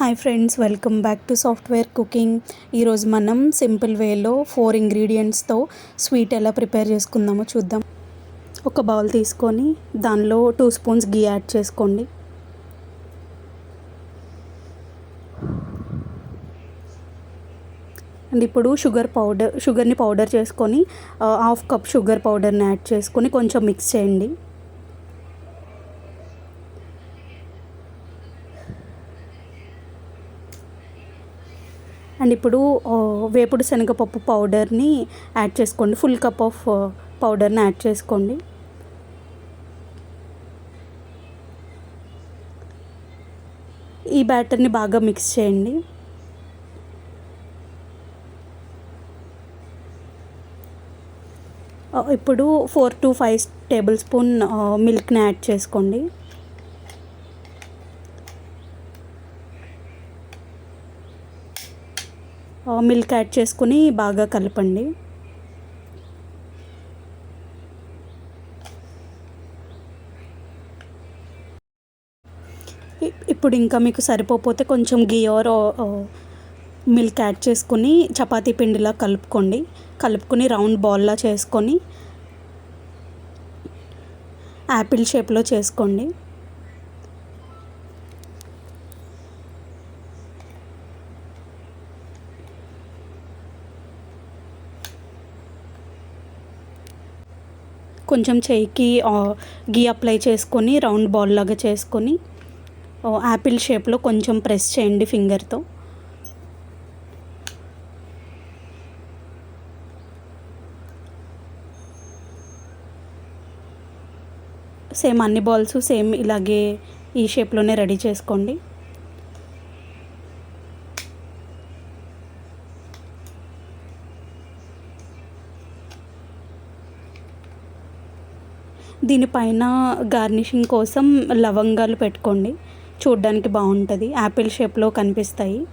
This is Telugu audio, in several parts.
Hi friends welcome back to software cooking. ఈరోజు మనం సింపుల్ వేలో ఫోర్ ఇంగ్రీడియంట్స్తో స్వీట్ ఎలా ప్రిపేర్ చేసుకుందామో చూద్దాం. ఒక బౌల్ తీసుకొని దానిలో టూ స్పూన్స్ గీ యాడ్ చేసుకోండి. అండ్ ఇప్పుడు షుగర్ పౌడర్ షుగర్ని పౌడర్ చేసుకొని హాఫ్ కప్ షుగర్ పౌడర్ని యాడ్ చేసుకొని కొంచెం మిక్స్ చేయండి. అండ్ ఇప్పుడు వేపుడు శనగపప్పు పౌడర్ని యాడ్ చేసుకోండి. ఫుల్ కప్ ఆఫ్ పౌడర్ని యాడ్ చేసుకోండి. ఈ బ్యాటర్ని బాగా మిక్స్ చేయండి. ఇప్పుడు four to five table spoon మిల్క్ని add చేసుకోండి. మిల్క్ యాడ్ చేసుకుని బాగా కలపండి. ఇప్పుడు ఇంకా మీకు సరిపోతే కొంచెం గీ ఆర్ మిల్క్ యాడ్ చేసుకుని చపాతీ పిండిలా కలుపుకోండి. కలుపుకొని రౌండ్ బాల్లా చేసుకొని యాపిల్ షేప్లో చేసుకోండి. కొంచెం చేయికి గీ అప్లై చేసుకొని రౌండ్ బాల్ లాగా చేసుకొని యాపిల్ షేప్లో కొంచెం ప్రెస్ చేయండి ఫింగర్తో. సేమ్ అన్ని బాల్స్ సేమ్ ఇలాగే ఈ షేప్లోనే రెడీ చేసుకోండి. దీనిపైన గార్నిషింగ్ కోసం లవంగాలు పెట్టుకోండి. చూడ్డానికి బాగుంటుంది. యాపిల్ షేప్లో కనిపిస్తాయి.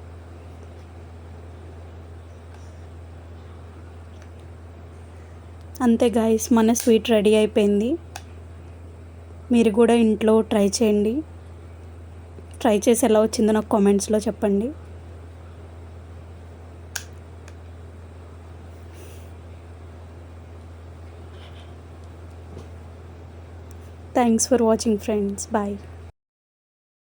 అంతే గాయస్ మన స్వీట్ రెడీ అయిపోయింది. మీరు కూడా ఇంట్లో ట్రై చేయండి. ట్రై చేసి ఎలా వచ్చిందో నాకు కామెంట్స్లో చెప్పండి. Thanks for watching friends bye